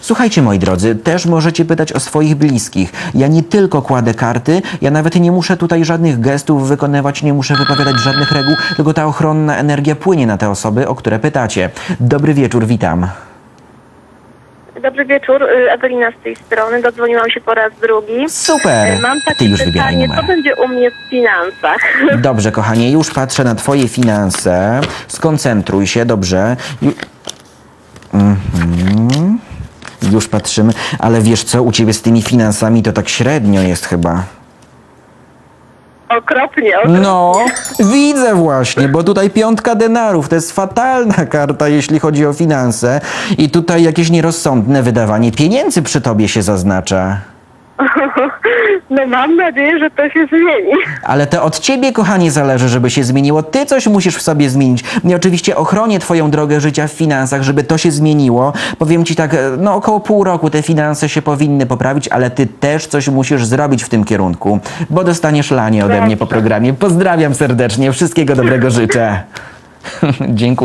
Słuchajcie, moi drodzy, też możecie pytać o swoich bliskich. Ja nie tylko kładę karty, ja nawet nie muszę tutaj żadnych gestów wykonywać, nie muszę wypowiadać żadnych reguł, tylko ta ochronna energia płynie na te osoby, o które pytacie. Dobry wieczór, witam. Dobry wieczór, y, Ewelina z tej strony. Dodzwoniłam się po raz drugi. Super. Y, Mam Ty takie już wybieraj pytanie, numer. co będzie u mnie w finansach? Dobrze, kochanie, już patrzę na twoje finanse. Skoncentruj się, dobrze. Ju... Już patrzymy, ale wiesz co, u ciebie z tymi finansami to tak średnio jest chyba. Okropnie, okropnie. No, widzę właśnie, bo tutaj piątka denarów to jest fatalna karta, jeśli chodzi o finanse. I tutaj jakieś nierozsądne wydawanie pieniędzy przy tobie się zaznacza. No mam nadzieję, że to się zmieni. Ale to od ciebie, kochanie, zależy, żeby się zmieniło. Ty coś musisz w sobie zmienić. Mnie oczywiście ochronię twoją drogę życia w finansach, żeby to się zmieniło. Powiem ci tak, e, no około pół roku te finanse się powinny poprawić, ale ty też coś musisz zrobić w tym kierunku, bo dostaniesz lanie ode mnie po programie. Pozdrawiam serdecznie, wszystkiego dobrego życzę. Dziękuję.